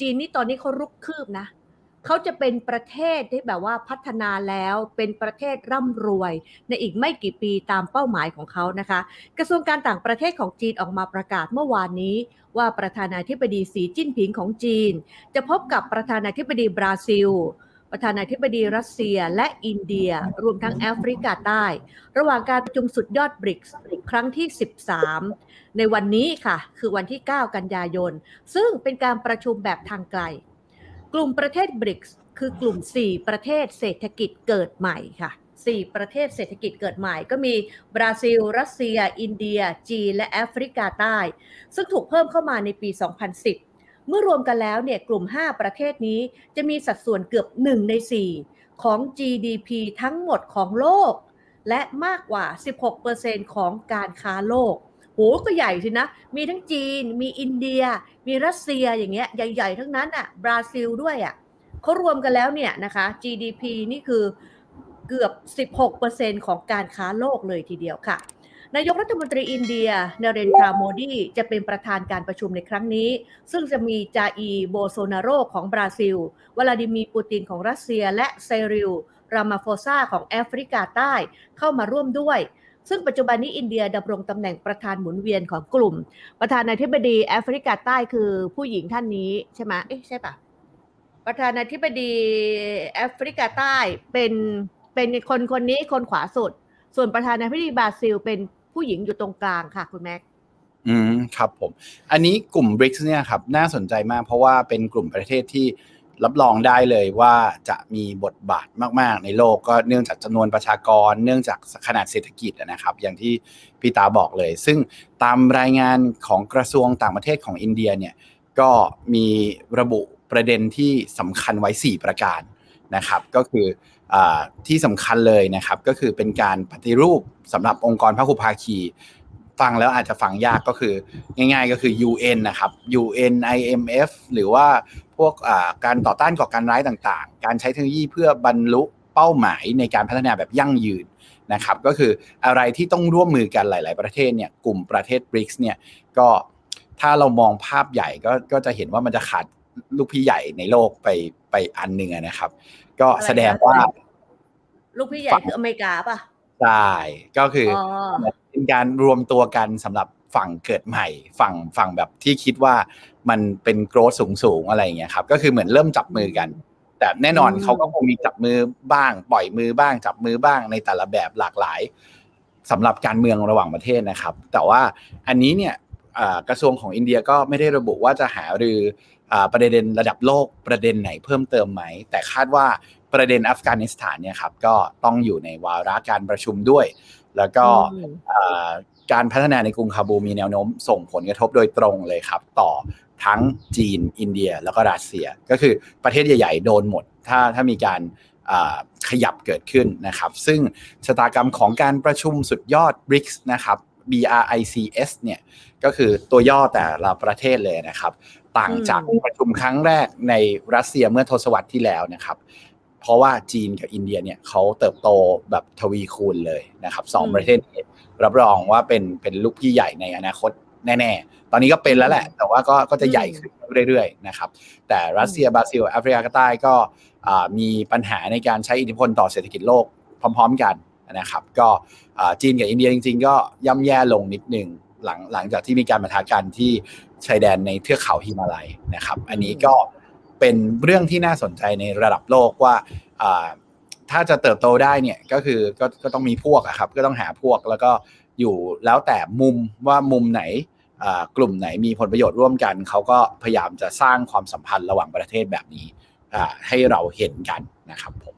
จีนนี่ตอนนี้เขารุกคืบนะเขาจะเป็นประเทศที่แบบว่าพัฒนาแล้วเป็นประเทศร่ำรวย ในอีกไม่กี่ปีตามเป้าหมายของเขานะคะ กระทรวงการต่างประเทศของจีนออกมาประกาศเมื่อวานนี้ ว่าประธานาธิบดีสีจิ้นผิงของจีน จะพบกับประธานาธิบดีบราซิล ประธานาธิบดีรัสเซียและอินเดีย รวมทั้งแอฟริกาใต้ ระหว่างการประชุมสุดยอดบริกส์ครั้งที่ 13 ในวันนี้ค่ะ คือวันที่ 9 กันยายน ซึ่งเป็นการประชุมแบบทางไกล กลุ่มประเทศบริกส์คือกลุ่ม 4 ประเทศเศรษฐกิจเกิดใหม่ค่ะ 4 ประเทศเศรษฐกิจเกิดใหม่ ก็มีบราซิล รัสเซีย อินเดีย จีน และแอฟริกาใต้ ซึ่งถูกเพิ่มเข้ามาในปี 2010 เมื่อรวมกันแล้วเนี่ยกลุ่ม 5 ประเทศนี้จะมีสัดส่วนเกือบ 1 ใน 4 ของ GDP ทั้งหมดของโลก และมากกว่า 16%ของการค้าโลกโหก็ใหญ่สินะ มีทั้งจีน มีอินเดีย มีรัสเซียอย่างเงี้ยใหญ่ๆ ทั้งนั้นอะบราซิลด้วยอะเขารวมกันแล้วเนี่ยนะคะ GDP นี่คือเกือบ 16%ของการค้าโลกเลยทีเดียวค่ะ นายกรัฐมนตรีอินเดียเนเรนทราโมดีจะเป็นประธานการประชุมในครั้งนี้ ซึ่งจะมีจาอีโบโซนาโรของบราซิล วลาดิมีปูตินของรัสเซีย และเซริล รามาโฟซาของแอฟริกาใต้เข้ามาร่วมด้วย ซึ่งปัจจุบันนี้อินเดียดำรงตำแหน่งประธานหมุนเวียนของกลุ่ม ประธานาธิบดีแอฟริกาใต้คือผู้หญิงท่านนี้ใช่ไหมเอ๊ะใช่ปะประธานาธิบดีแอฟริกาใต้เป็นเป็นคนคนนี้คนขวาสุด ส่วนประธานาธิบดีบราซิล เป็นผู้หญิงอยู่ตรงกลางค่ะคุณแม็กอืมครับผม อันนี้กลุ่ม BRICS เนี่ยครับน่าสนใจมากเพราะว่าเป็นกลุ่มประเทศที่รับรองได้เลยว่าจะมีบทบาทมาก ๆ ในโลกก็เนื่องจากจำนวนประชากร เนื่องจากขนาดเศรษฐกิจนะครับ อย่างที่พี่ตาบอกเลย ซึ่งตามรายงานของกระทรวงต่างประเทศของอินเดียเนี่ยก็มีระบุประเด็นที่สำคัญไว้ 4 ประการ นะครับ ก็คืออที่สำคัญเลยนะครับ ก็คือเป็นการปฏิรูปสำหรับองค์กรพหุภาคี ฟังแล้วอาจจะฟังยากก็คือง่าย ๆ ก็คือ UN นะครับ UN IMF หรือว่าพวกการต่อต้านก่อการร้ายต่างๆ การใช้เทคโนโลยีเพื่อบรรลุเป้าหมายในการพัฒนาแบบยั่งยืนนะครับก็คืออะไรที่ต้องร่วมมือกันหลาย ๆ ประเทศเนี่ยกลุ่มประเทศ BRICS เนี่ยก็ถ้าเรามองภาพใหญ่ก็ก็จะเห็นว่ามันจะขาด ลูกพี่ใหญ่ในโลกไปไปอันหนึ่งนะครับ ก็แสดงว่า ลูกพี่ใหญ่คืออเมริกาป่ะใช่ก็คืออเป็นการรวมตัวกันสำหรับฝั่งเกิดใหม่ ฝั่งฝั่งแบบที่คิดว่ามันเป็นโกรธสูงสูงอะไรอย่างเงี้ยครับ ก็คือเหมือนเริ่มจับมือกัน แต่แน่นอนเขาก็คงมีจับมือบ้าง ปล่อยมือบ้าง จับมือบ้างในแต่ละแบบหลากหลายสำหรับการเมืองระหว่างประเทศนะครับ แต่ว่าอันนี้เนี่ยกระทรวงของอินเดียก็ไม่ได้ระบุว่าจะหารือ ประเด็นระดับโลกประเด็นไหนเพิ่มเติมไหม แต่คาดว่าประเด็นอัฟกานิสถานเนี่ยครับก็ต้องอยู่ในวาระการประชุมด้วย แล้วก็การพัฒนาในกรุงคาบูมีแนวโน้มส่งผลกระทบโดยตรงเลยครับ ต่อทั้งจีน อินเดีย แล้วก็รัสเซีย ก็คือประเทศใหญ่ ๆ โดนหมด ถ้าถ้ามีการขยับเกิดขึ้นนะครับ ซึ่งชะตากรรมของการประชุมสุดยอด BRICS นะครับ BRICS เนี่ยก็คือตัวย่อแต่ละประเทศเลยนะครับ ต่างจากประชุมครั้งแรกในรัสเซียเมื่อทศวรรษที่แล้วนะครับ เพราะว่าจีนกับอินเดียเนี่ยเขาเติบโตแบบทวีคูณเลยนะครับสองประเทศนี้รับรองว่าเป็นเป็นลูกพี่ใหญ่ในอนาคตแน่ ๆ ตอนนี้ก็เป็นแล้วแหละ แต่ว่าก็ก็จะใหญ่ขึ้นเรื่อยๆนะครับ แต่รัสเซียบราซิลแอฟริกาใต้ก็มีปัญหาในการใช้อิทธิพลต่อเศรษฐกิจโลกพร้อม ๆ กันนะครับ ก็จีนกับอินเดียจริง ๆ ก็ย่ำแย่ลงนิดนึง หลังหลังจากที่มีการมาทากันที่ชายแดนในเทือกเขาฮิมาลัยนะครับ อันนี้ก็เป็นเรื่องที่น่าสนใจในระดับโลกว่าถ้าจะเติบโตได้เนี่ยก็คือก็ก็ต้องมีพวกอะครับ ก็ต้องหาพวกแล้วก็อยู่แล้วแต่มุมว่ามุมไหนกลุ่มไหนมีผลประโยชน์ร่วมกัน เขาก็พยายามจะสร้างความสัมพันธ์ระหว่างประเทศแบบนี้ให้เราเห็นกันนะครับผม